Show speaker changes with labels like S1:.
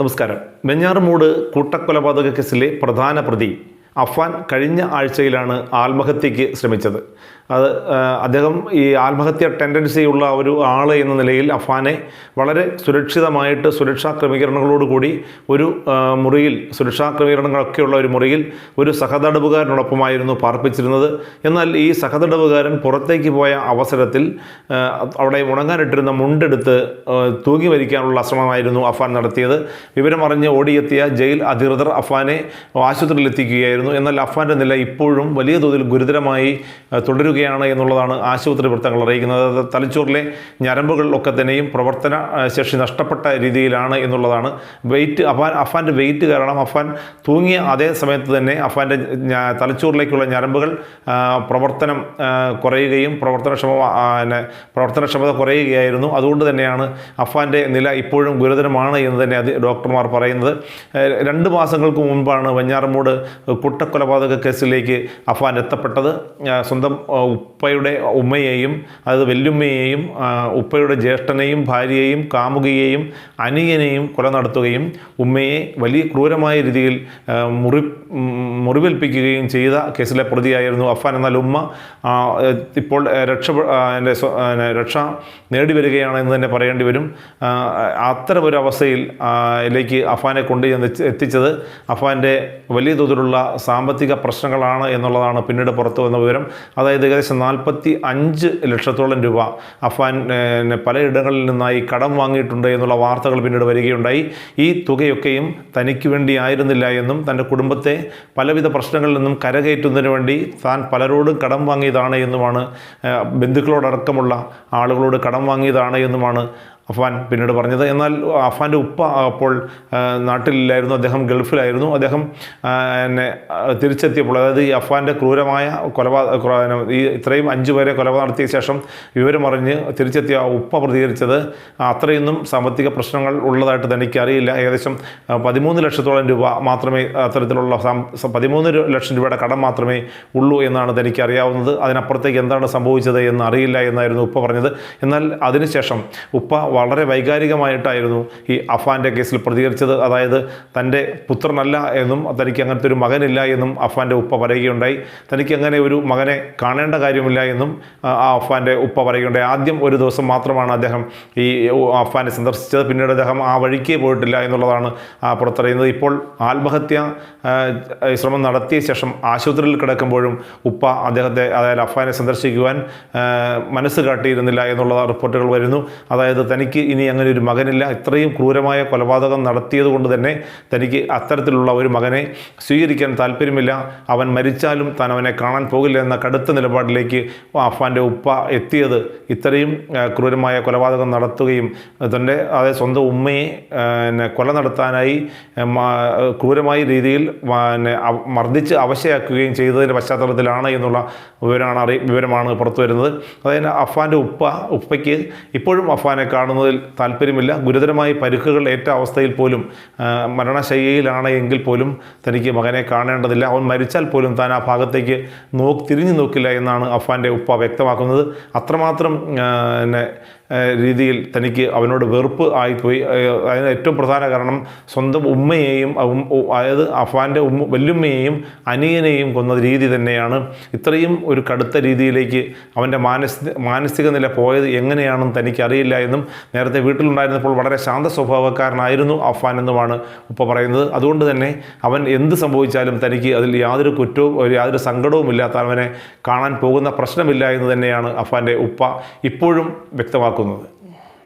S1: നമസ്കാരം. വെഞ്ഞാറുമൂട് കൂട്ടക്കൊലപാതക കേസിലെ പ്രധാന പ്രതി അഫാൻ കഴിഞ്ഞ ആഴ്ചയിലാണ് ആത്മഹത്യക്ക് ശ്രമിച്ചത്. അത് അദ്ദേഹം ഈ ആത്മഹത്യ ടെൻഡൻസി ഉള്ള ഒരു ആൾ എന്ന നിലയിൽ അഫ്വാനെ വളരെ സുരക്ഷിതമായിട്ട് സുരക്ഷാ ക്രമീകരണങ്ങളോടുകൂടി ഒരു മുറിയിൽ സുരക്ഷാ ക്രമീകരണങ്ങളൊക്കെയുള്ള ഒരു മുറിയിൽ ഒരു സഹതടവുകാരനോടൊപ്പമായിരുന്നു പാർപ്പിച്ചിരുന്നത്. എന്നാൽ ഈ സഹതടവുകാരൻ പുറത്തേക്ക് പോയ അവസരത്തിൽ അവിടെ ഉണങ്ങാനിട്ടിരുന്ന മുണ്ടെടുത്ത് തൂങ്ങി മരിക്കാനുള്ള ശ്രമമായിരുന്നു അഫ്വാൻ നടത്തിയത്. വിവരമറിഞ്ഞ് ഓടിയെത്തിയ ജയിൽ അധികൃതർ അഫ്വാനെ ആശുപത്രിയിൽ എത്തിക്കുകയായിരുന്നു എന്നാൽ അഫ്വാന്റെ നില ഇപ്പോഴും വലിയ തോതിൽ ഗുരുതരമായി തുടരുകയാണ് എന്നുള്ളതാണ് ആശുപത്രി വൃത്തങ്ങൾ അറിയിക്കുന്നത്. തലച്ചോറിലെ ഞരമ്പുകളിലൊക്കെ തന്നെയും പ്രവർത്തന ശേഷി നഷ്ടപ്പെട്ട രീതിയിലാണ് എന്നുള്ളതാണ്. വെയിറ്റ് അഫാൻ അഫാന്റെ വെയിറ്റ് കാരണം അഫാൻ തൂങ്ങിയ അതേ സമയത്ത് തന്നെ അഫാന്റെ തലച്ചോറിലേക്കുള്ള ഞരമ്പുകൾ പ്രവർത്തനം കുറയുകയും പ്രവർത്തനക്ഷമ പിന്നെ പ്രവർത്തനക്ഷമത കുറയുകയായിരുന്നു. അതുകൊണ്ട് തന്നെയാണ് അഫാന്റെ നില ഇപ്പോഴും ഗുരുതരമാണ് എന്ന് തന്നെ അത് ഡോക്ടർമാർ പറയുന്നത്. രണ്ട് മാസങ്ങൾക്ക് മുൻപാണ് വെഞ്ഞാറമൂട് കൂട്ടക്കൊലപാതക കേസിലേക്ക് അഫാൻ എത്തപ്പെട്ടത്. സ്വന്തം ഉപ്പയുടെ ഉമ്മയെയും അതായത് വെല്ലുമ്മയെയും ഉപ്പയുടെ ജ്യേഷ്ഠനെയും ഭാര്യയെയും കാമുകിയെയും അനിയനെയും കൊല നടത്തുകയും ഉമ്മയെ വലിയ ക്രൂരമായ രീതിയിൽ മുറി മുറിവേൽപ്പിക്കുകയും ചെയ്ത കേസിലെ പ്രതിയായിരുന്നു അഫാൻ എന്നാൽ ഉമ്മ. ഇപ്പോൾ രക്ഷ എന്റെ രക്ഷ നേടിവരികയാണ് എന്ന് തന്നെ പറയേണ്ടി വരും. അത്തരമൊരു അവസ്ഥയിൽ ലേക്ക് അഫാനെ കൊണ്ട് എത്തിച്ചത് അഫാന്റെ വലിയ തോതിലുള്ള സാമ്പത്തിക പ്രശ്നങ്ങളാണ് എന്നുള്ളതാണ് പിന്നീട് പുറത്തു വന്ന വിവരം. അതായത് ഏകദേശം നാൽപ്പത്തി അഞ്ച് ലക്ഷത്തോളം രൂപ അഫാൻ പലയിടങ്ങളിൽ നിന്നായി കടം വാങ്ങിയിട്ടുണ്ട് എന്നുള്ള വാർത്തകൾ പിന്നീട് വരികയുണ്ടായി. ഈ തുകയൊക്കെയും തനിക്ക് വേണ്ടി ആയിരുന്നില്ല എന്നും തന്റെ കുടുംബത്തെ പലവിധ പ്രശ്നങ്ങളിൽ നിന്നും കരകയറ്റുന്നതിന് വേണ്ടി താൻ പലരോടും കടം വാങ്ങിയതാണ് എന്നുമാണ് ബന്ധുക്കളോടക്കമുള്ള ആളുകളോട് കടം വാങ്ങിയതാണ് എന്നുമാണ് അഫാൻ പിന്നീട് പറഞ്ഞത്. എന്നാൽ അഫ്വാന്റെ ഉപ്പ അപ്പോൾ നാട്ടിലില്ലായിരുന്നു. അദ്ദേഹം ഗൾഫിലായിരുന്നു. അദ്ദേഹം എന്നെ തിരിച്ചെത്തിയപ്പോൾ അതായത് ഈ അഫ്വാന്റെ ക്രൂരമായ കൊലപാ ഈ ഇത്രയും അഞ്ചു പേരെ കൊലപാതകം നടത്തിയ ശേഷം വിവരമറിഞ്ഞ് തിരിച്ചെത്തിയ ഉപ്പ പ്രതികരിച്ചത് അത്രയൊന്നും സാമ്പത്തിക പ്രശ്നങ്ങൾ ഉള്ളതായിട്ട് തനിക്ക് അറിയില്ല. ഏകദേശം പതിമൂന്ന് ലക്ഷത്തോളം രൂപ മാത്രമേ അത്തരത്തിലുള്ള പതിമൂന്ന് ലക്ഷം രൂപയുടെ കടം മാത്രമേ ഉള്ളൂ എന്നാണ് തനിക്ക് അറിയാവുന്നത്. അതിനപ്പുറത്തേക്ക് എന്താണ് സംഭവിച്ചത് എന്ന് അറിയില്ല എന്നായിരുന്നു ഉപ്പ പറഞ്ഞത്. എന്നാൽ അതിനുശേഷം ഉപ്പ വളരെ വൈകാരികമായിട്ടായിരുന്നു ഈ അഫാന്റെ കേസിൽ പ്രതികരിച്ചത്. അതായത് തന്റെ പുത്രനല്ല എന്നും തനിക്ക് അങ്ങനത്തെ ഒരു മകനില്ല എന്നും അഫാന്റെ ഉപ്പ പറയുകയുണ്ടായി. തനിക്ക് അങ്ങനെ ഒരു മകനെ കാണേണ്ട കാര്യമില്ല എന്നും ആ അഫാന്റെ ഉപ്പ പറയുകയുണ്ടായി. ആദ്യം ഒരു ദിവസം മാത്രമാണ് അദ്ദേഹം ഈ അഫാനെ സന്ദർശിച്ചത്. പിന്നീട് അദ്ദേഹം ആ വഴിക്ക് പോയിട്ടില്ല എന്നുള്ളതാണ് പുറത്തറിയുന്നത്. ഇപ്പോൾ ആത്മഹത്യ ശ്രമം നടത്തിയ ശേഷം ആശുപത്രിയിൽ കിടക്കുമ്പോഴും ഉപ്പ അദ്ദേഹത്തെ അതായത് അഫാനെ സന്ദർശിക്കുവാൻ മനസ്സ് കാട്ടിയിരുന്നില്ല എന്നുള്ള റിപ്പോർട്ടുകൾ വരുന്നു. അതായത് തനിക്ക് ഇനി അങ്ങനെ ഒരു മകനില്ല. ഇത്രയും ക്രൂരമായ കൊലപാതകം നടത്തിയത് കൊണ്ട് തന്നെ തനിക്ക് അത്തരത്തിലുള്ള ഒരു മകനെ സ്വീകരിക്കാൻ താല്പര്യമില്ല. അവൻ മരിച്ചാലും താൻ അവനെ കാണാൻ പോകില്ല എന്ന കടുത്ത നിലപാടിലേക്ക് അഫാന്റെ ഉപ്പ എത്തിയത്. ഇത്രയും ക്രൂരമായ കൊലപാതകം നടത്തുകയും തന്റെ അതായത് സ്വന്തം ഉമ്മയെ കൊല നടത്താനായി ക്രൂരമായ രീതിയിൽ പിന്നെ മർദ്ദിച്ച് അവശയാക്കുകയും ചെയ്തതിന്റെ പശ്ചാത്തലത്തിലാണ് എന്നുള്ള വിവരമാണ് അറി വിവരമാണ് പുറത്തു വരുന്നത് അതായത് അഫാന്റെ ഉപ്പ ഉപ്പയ്ക്ക് ഇപ്പോഴും അഫാനെ കാണുന്നതിൽ താല്പര്യമില്ല. ഗുരുതരമായി പരുക്കുകൾ ഏറ്റ അവസ്ഥയിൽ പോലും മരണശയ്യയിലാണ് എങ്കിൽ പോലും തനിക്ക് മകനെ കാണേണ്ടതില്ല. അവൻ മരിച്ചാൽ പോലും താൻ ആ ഭാഗത്തേക്ക് നോ തിരിഞ്ഞു നോക്കില്ല എന്നാണ് അഫാന്റെ ഉപ്പ വ്യക്തമാക്കുന്നത്. അത്രമാത്രം എന്നെ രീതിയിൽ തനിക്ക് അവനോട് വെറുപ്പ് ആയിപ്പോയി. അതിന് ഏറ്റവും പ്രധാന കാരണം സ്വന്തം ഉമ്മയെയും അതായത് അഫാന്റെ ഉമ്മ വല്യുമ്മയെയും അനിയനെയും കൊന്ന രീതി തന്നെയാണ്. ഇത്രയും ഒരു കടുത്ത രീതിയിലേക്ക് അവന്റെ മാനസിക മാനസിക നില പോയത് എങ്ങനെയാണെന്ന് തനിക്കറിയില്ല എന്നും നേരത്തെ വീട്ടിലുണ്ടായിരുന്നപ്പോൾ വളരെ ശാന്ത സ്വഭാവക്കാരനായിരുന്നു അഫാൻ എന്നുമാണ് ഉപ്പ പറയുന്നത്. അതുകൊണ്ട് തന്നെ അവൻ എന്ത് സംഭവിച്ചാലും തനിക്ക് അതിൽ യാതൊരു കുറ്റവും യാതൊരു സങ്കടവും ഇല്ലാത്ത അവനെ കാണാൻ പോകുന്ന പ്രശ്നമില്ല എന്ന് തന്നെയാണ് അഫാന്റെ ഉപ്പ ഇപ്പോഴും വ്യക്തമാക്കുന്നത്. yapılmalı.